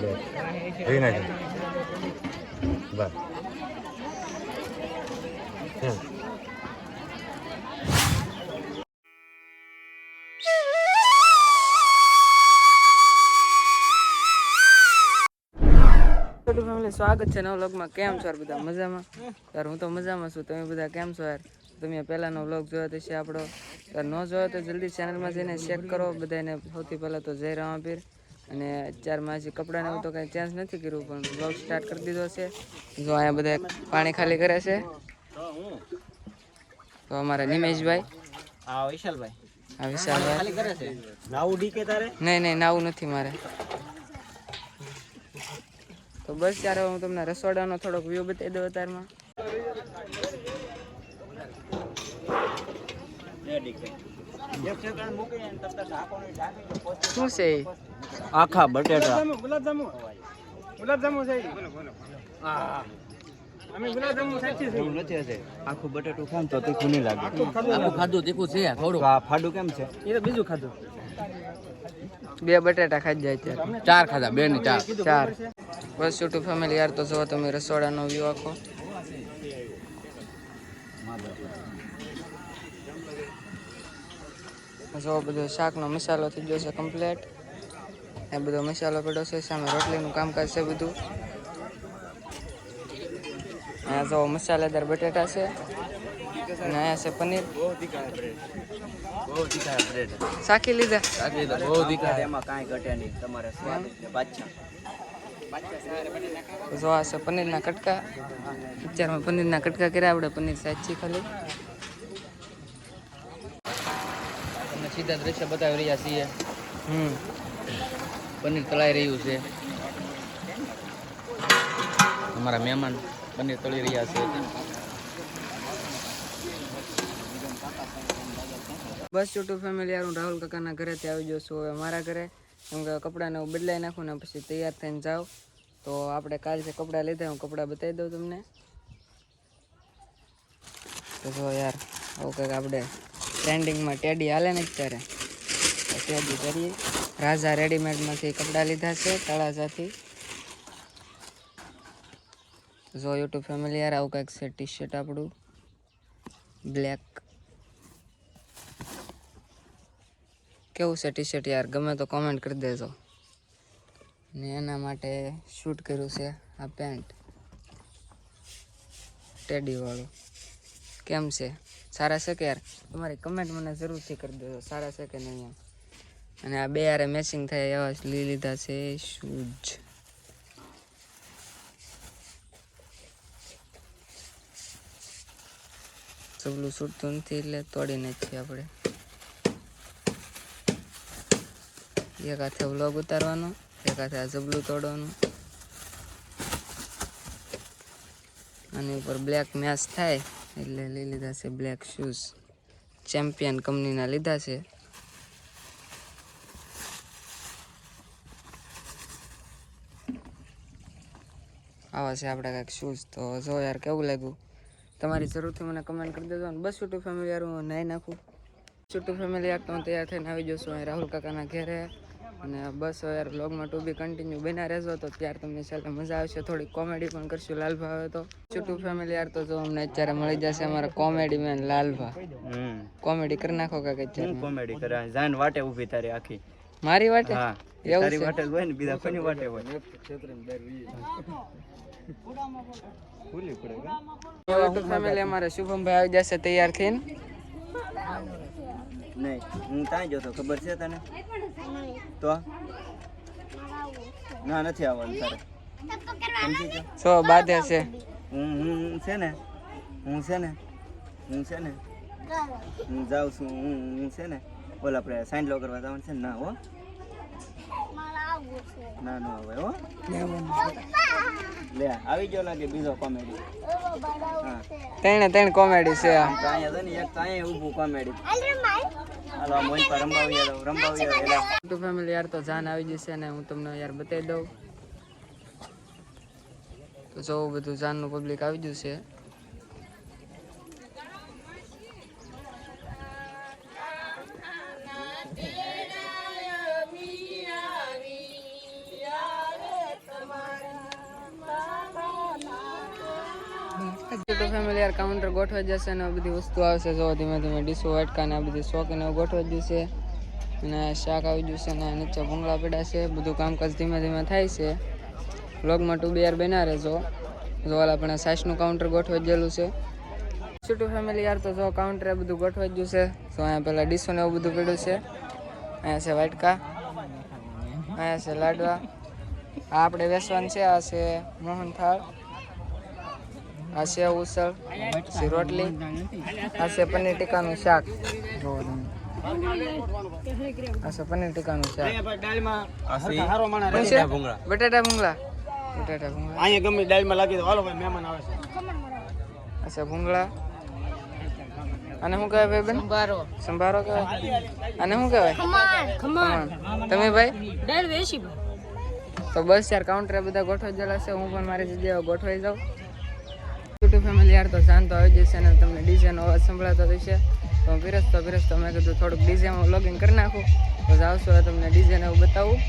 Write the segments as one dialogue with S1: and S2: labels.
S1: જોઈ નાખે બસ.
S2: સ્વાગત છે નવ વ્લોગમાં. કેમ છો યાર બધા? મજામાં? યાર હું તો મજામાં છું. તમે બધા કેમ છો યાર? તમે પહેલાનો વ્લોગ જોયો તો છે આપણો. યાર ન જોયો તો જલ્દી ચેનલમાં જઈને ચેક કરો. બધાને સૌથી પહેલાં તો જય રામાપીર. અને અત્યારમાં હજી કપડાને એવું તો કાંઈ ચેન્જ નથી કર્યું પણ બ્લોગ સ્ટાર્ટ કરી દીધો છે. જો અહીંયા બધા પાણી ખાલી કરે છે. તો અમારા નિમેશભાઈ.
S3: હા વિશાલભાઈ.
S2: હા વિશાલભાઈ.
S3: ખાલી કરે છે? નાવું ડી તારે?
S2: નહીં નહીં નાવું નથી મારે. તો બસ ત્યારે હું તમને રસોડાનો થોડોક વ્યૂ બતાવી દઉં અત્યારમાં. શું છે
S3: આખા બટેટા. આખું બટેટું ખામ તો તીખું નહીં લાગે. આખું ખાધું. તીખું છે થોડું. આ ફાડું કેમ છે? એ તો બીજું ખાધું.
S2: બે બટાટા ખાઈ જાય અત્યારે
S3: ચાર ખાધા બે ને ચાર.
S2: ચાર. બસ છોટું ફેમિલી યાર તો જો તમે રસોડાનો વ્યૂ આખો. જો બધો શાકનો મસાલો થઈ ગયો છે કમ્પ્લેટ એ બધો મસાલો પડ્યો છે સામે રોટલીનું કામકાજ છે બધું. અહીંયા જો મસાલેદાર બટેટા છે અને અહીંયા છે પનીર.
S3: બ્રેડ
S2: લીધા?
S3: બહુ તીખા એમાં કાંઈ ઘટે નહીં તમારે સ્વાદ એટલે બાદશાહ.
S2: જો આ છે પનીરના કટકા. અત્યારમાં પનીરના કટકા કર્યા આપણે પનીર સાચી ખાલી.
S3: સીધા દ્રશ્ય બતાવી રહ્યા છીએ.
S2: હમ.
S3: પનીર તળાઈ રહ્યું છે. અમારા મહેમાન પનીર તળી રહ્યા છે.
S2: બસ છોટું ફેમિલી યાર હું રાહુલ કાકાના ઘરેથી આવી જાઉં છું. હવે મારા ઘરે, કેમ કે કપડાને હું બદલાઈ નાખું ને પછી તૈયાર થઈને જાઉં. તો આપણે કાલ જે કપડાં લીધા હું કપડાં બતાવી દઉં તમને. તો જો યાર, આવું કંઈક આપણે ટ્રેન્ડિંગમાં ટેડી હાલે ને અત્યારે. ટેડી કરીએ. રાજા રેડીમેડમાંથી કપડાં લીધા છે, તળાજાથી. જો યુટ્યુબ ફેમિલી યાર, આવું કંઈક છે ટી શર્ટ આપણું. બ્લેક કેવું છે ટી શર્ટ યાર? ગમે તો કોમેન્ટ કરી દેજો. ને એના માટે શૂટ કર્યું છે આ પેન્ટ ટેડીવાળું કેમ છે? સારા છે કે યાર? તમારી કમેન્ટ મને જરૂરથી કરી દેજો. સારા છે કે નહીં એમ? અને આ બે યારે મેચિંગ થાય એવા લઈ લીધા છે શૂઝ ચબલું છૂટતું નથી એટલે તોડીને જ છીએ આપણે. એક હાથે વ્લોગ ઉતારવાનો, એક હાથે આ જબલું તોડવાનું. આની ઉપર બ્લેક મેચ થાય એટલે લઈ લીધા છે બ્લેક શૂઝ ચેમ્પિયન કંપનીના લીધા છે. આવા છે આપણે કાંઈક શૂઝ તો જો યાર કેવું લાગ્યું? તમારી જરૂરથી મને કમેન્ટ કરી દેજો અને બસ યુટ્યુબ ફેમિલી યાર હું નાહી નાખું. યુટ્યુબ ફેમિલી યાર તો હું તૈયાર થઈને આવી જશો અહીં રાહુલ કાકાના ઘેરે. અને બસ હવે યાર બ્લોગમાં ટુ બી કન્ટિન્યુ બના રહેજો તો ત્યાર તમને છેલ્લે મજા આવશે. થોડી કોમેડી પણ કરશું લાલભા હવે તો. યુટ્યુબ ફેમિલી યાર તો જો અમને અત્યારે મળી જશે અમારા કોમેડી મેન લાલભા.
S3: હમ.
S2: કોમેડી કરી નાખો કાંઈક
S3: હું
S2: અત્યારે
S3: કોમેડી કરે જાન વાટે ઊભી તારી આખી.
S2: મારી વાટે?
S3: હા. તારી વાટે હોય ને બીજા કોની વાટે હોય? પડે કા
S2: ફેમિલી અમારે શુભમભાઈ આવી જશે તૈયાર થઈને.
S3: નહીં હું ત્યાં જોતો ખબર છે તને? તો? ના નથી આવવાનું તારે?
S2: સો બાધે છે.
S3: હું હું છે ને? હું છે ને? હું છે ને? હું જાઉં છું હું હું છે ને? બોલ આપણે સાઈન લો કરવા જવાનું છે ને? ના હો. ના ના હવે હો. લે આવી ગયો લાગે બીજો કોમેડી હા
S2: ત્રણે ત્રણ કોમેડી છે
S3: અહીંયા તો ને એક તો અહીંયા ઊભું કોમેડી હાલો મોજ પર રંબાવી આવો રંબાવી આવો એલા
S2: ફેમિલી યાર તો જાન આવી જશે ને હું તમને યાર બતાવી દઉં. તો જો બધું જાનનું પબ્લિક આવી ગયું છે. ફેમિલી યાર કાઉન્ટર ગોઠવા જશે ને બધી વસ્તુ આવશે. જો ધીમે ધીમે ડીશો વાટકા ને બધી શોખીને ગોઠવા જશે. અને શાક આવી જશે ને નીચે ભૂંગળા પડ્યા છે. બધું કામકાજ ધીમે ધીમે થાય છે. બ્લોગમાં ટુ બિયર બના રહેજો જો. આપણે સાસનું કાઉન્ટર ગોઠવા જેલું છે. છૂટું ફેમિલી યાર તો જો કાઉન્ટરે બધું ગોઠવા ગયું છે. તો અહીંયા પહેલાં ડીશો ને એવું બધું પડ્યું છે. અહીંયા છે વાટકા. અહીંયા છે લાડવા. આ આપણે વેસવાન છે, આ છે મોહન થાળ આ છે ઉસળ પછી રોટલી આ છે પનીર ટીકાનું શાક. જોવો તમે. આ છે પનીર ટીકાનું શાક બટાટા ભૂંગળા. બટાટા ભૂંગળા.
S4: અહીંયા ગમે દાળમાં લાગી તો હાલો ભાઈ મહેમાન આવે છે.
S2: આ ભૂંગળા. અને શું કહેવાય ભાઈ બેન? સંભારો. સંભારો કહેવાય? અને શું કહેવાય? ખમણ તમે ભાઈ? તો બસ યાર કાઉન્ટર બધા ગોઠવાઈ ગયેલા છે. હું પણ મારી જગ્યાએ ગોઠવાઈ જાઉં. યુટ્યુબ ફેમિલી યાર તો શાંત આવી જશે અને તમને ડીજેનો અવાજ સંભળાતો રહેશે તો હું પીરસતો પીરસતો મેં કીધું થોડુંક ડીજેમાં લોગિન કરી નાખું. તો હવે તમને ડીજેને એવું બતાવું.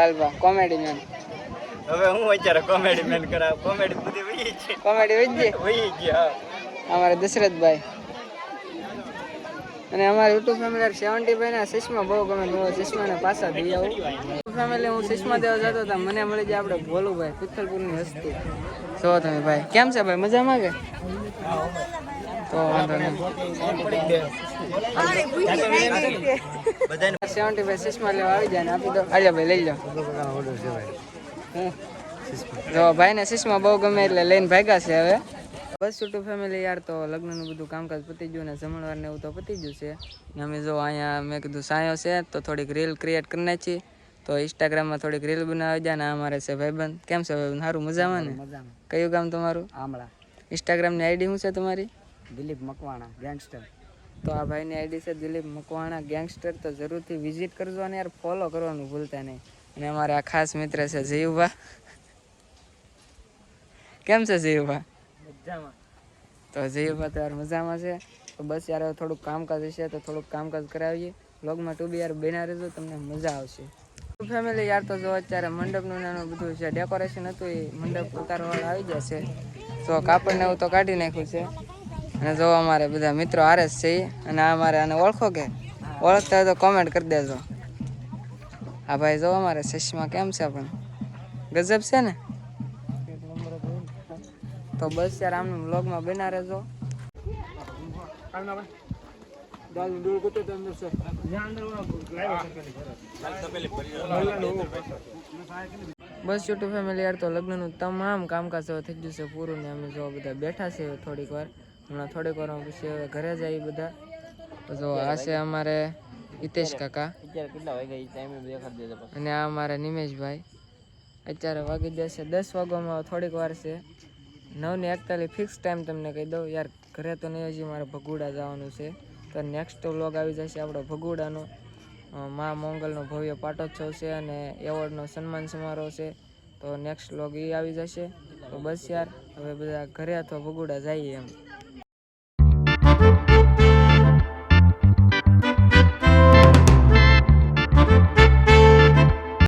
S2: લાલબા કોમેડી મેન
S3: હવે હું અત્યારે કોમેડી મેન કરાવ? કોમેડી બધી વહી છે.
S2: કોમેડી વૈદ્ય
S3: વહી ગયા
S2: અમારે દશરથભાઈ. અને અમારા યુટ્યુબ ફેમિલી સેવન્ટી ભાઈ ના સુષ્મા બહુ ગમે હું ચશ્માને પાછા દઈ આવું. ફેમિલી હું સુષ્મા દેવા જતો હતા મને મળી જાય આપણે ભોલુભાઈ પિત્તલપુરની હસ્તી જો તમે ભાઈ કેમ છે ભાઈ મજામાં કે? તો વાંધો નહીં. સેવન્ટી ફાઈવ ચશ્મા લેવા આવી જાય ને આપી દો. આલ્યા ભાઈ લઈ લો. હું જો ભાઈને ચશ્મા બહુ ગમે એટલે લઈને ભાગ્યા છે હવે. બસ છૂટું ફેમિલી યાર તો લગ્નનું બધું કામકાજ પતી ગયું ને જમણવાર ને એવું તો પતી ગયું છે. ને અમે જો અહીંયા મેં કીધું સાયો છે તો થોડીક રીલ ક્રિએટ કરી નાખી. તો ઇન્સ્ટાગ્રામમાં થોડીક રીલ બનાવી જાય ને અમારે છે ભાઈબંધ. કેમ છે ભાઈબંધ? સારું મજામાં ને? કયું ગામ તમારું?
S3: આમળા.
S2: ઇન્સ્ટાગ્રામની આઈડી શું છે તમારી?
S3: દિલીપ મકવાણા ગેંગસ્ટર
S2: તો આ ભાઈની આઈડી છે દિલીપ મકવાણા ગેંગસ્ટર તો જરૂરથી વિઝિટ કરજો અને યાર ફોલો કરવાનું ભૂલતા નહીં. અને અમારે આ ખાસ મિત્ર છે જયુભા. કેમ છે જયુભા?
S3: મજામાં.
S2: તો જયુભા તો યાર મજામાં છે. તો બસ યાર થોડુંક કામકાજ હશે તો થોડુંક કામકાજ કરાવીએ. વ્લોગમાં ટુ બી યાર બેના રહેજો તમને મજા આવશે. ફેમિલી યાર તો જો અત્યારે મંડપનું નાનું બધું છે ડેકોરેશન હતું એ મંડપ ઉતારવાવાળા આવી ગયા છે. તો કાપડ ને એવું તો કાઢી નાખ્યું છે. અને જો અમારે બધા મિત્રો હારે જ છે અને અમારે આને ઓળખો કે? ઓળખતા હોય તો કોમેન્ટ કરી દેજો. હા ભાઈ જો અમારે ચશ્મા કેમ છે પણ? ગજબ છે ને? તો બસ યાર આમનું વ્લોગમાં બના રહેજો. બસ યુટ્યુબ ફેમિલી યાર, તો લગ્નનું તમામ કામકાજ થઈ ગયું છે પૂરું ને અમે જો બધા બેઠા છે થોડીક વાર. હમણાં થોડીક વાર પછી હવે ઘરે જઈએ બધા. તો જો આ છે અમારે હિતેશ કાકા. અને આ અમારા નિમેશભાઈ. અત્યારે વાગી જશે દસ વાગ્યામાં થોડીક વાર છે. નવ ને એકતાલીસ ફિક્સ ટાઈમ તમને કહી દઉં. યાર ઘરે તો નહીં હજી મારે ભગુડા જવાનું છે. તો નેક્સ્ટ વ્લોગ આવી જશે આપણો ભગુડાનો. મા મોંગલનો ભવ્ય પાટોત્સવ છે અને એવોર્ડનો સન્માન સમારોહ છે. તો નેક્સ્ટ વ્લોગ એ આવી જશે. તો બસ યાર હવે બધા ઘરે અથવા ભગુડા જઈએ એમ.